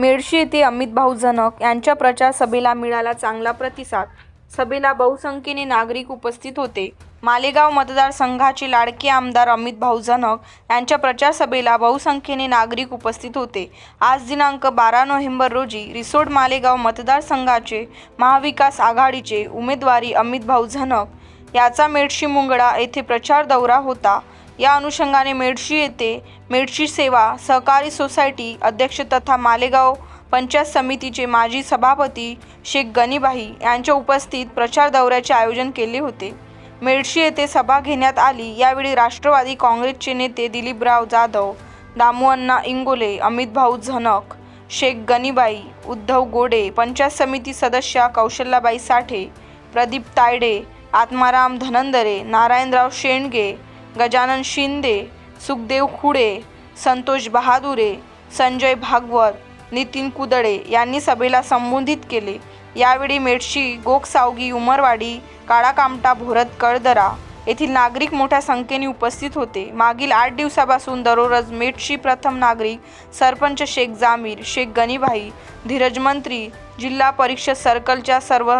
मेडशी येथे अमित भाऊ जनक यांच्या प्रचार सभेला मिळाला चांगला प्रतिसाद. सभेला बहुसंख्येने नागरिक उपस्थित होते. मालेगाव मतदारसंघाचे लाडके आमदार अमित भाऊ जनक यांच्या प्रचारसभेला बहुसंख्येने नागरिक उपस्थित होते. आज दिनांक बारा नोव्हेंबर रोजी रिसोड मालेगाव मतदारसंघाचे महाविकास आघाडीचे उमेदवारी अमित भाऊ झनक याचा मेडशी मुंगडा येथे प्रचार दौरा होता. या अनुषंगाने मेडशी येथे मेडशी सेवा सहकारी सोसायटी अध्यक्ष तथा मालेगाव पंचायत समितीचे माजी सभापती शेख गनीबाई यांच्या उपस्थित प्रचार दौऱ्याचे आयोजन केले होते. मेडशी येथे सभा घेण्यात आली. यावेळी राष्ट्रवादी काँग्रेसचे नेते दिलीपराव जाधव दामुअण्णा इंगोले अमित भाऊ झनक शेख गनीबाई उद्धव गोडे पंचायत समिती सदस्या कौशल्याबाई साठे प्रदीप तायडे आत्माराम धनंदरे नारायणराव शेंडगे गजानन शिंदे सुखदेव खुडे संतोष बहादुरे संजय भागवत नितीन कुदळे यांनी सभेला संबोधित केले. यावेळी मेडशी गोकसावगी उमरवाडी काळाकामटा भोरत कळदरा येथील नागरिक मोठ्या संख्येने उपस्थित होते. मागील आठ दिवसापासून दररोज मेटशी प्रथम नागरिक सरपंच शेख जामीर शेख गनीभाई धीरज मंत्री जिल्हा परिषद सर्कलच्या सर्व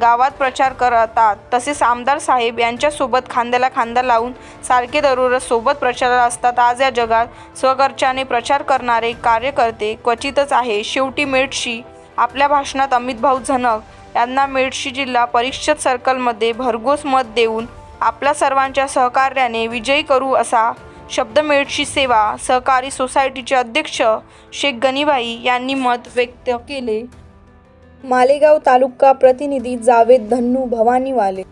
गावात प्रचार करतात. तसेच आमदार साहेब यांच्यासोबत खांद्याला खांदा लावून सारखे दररोज सोबत प्रचाराला असतात. आज या जगात स्वखर्चाने प्रचार करणारे कार्यकर्ते क्वचितच आहे शेवटी मेटशी आपल्या भाषणात अमित भाऊ झनक यांना मेडशी जिल्हा परिषद सर्कलमध्ये भरघोस मत देऊन आपल्या सर्वांच्या सहकार्याने विजयी करू असा शब्द मेडशी सेवा सहकारी सोसायटीचे अध्यक्ष शेख गनीबाई यांनी मत व्यक्त केले. मालेगाव तालुका प्रतिनिधी जावेद धन्नू भवानीवाले.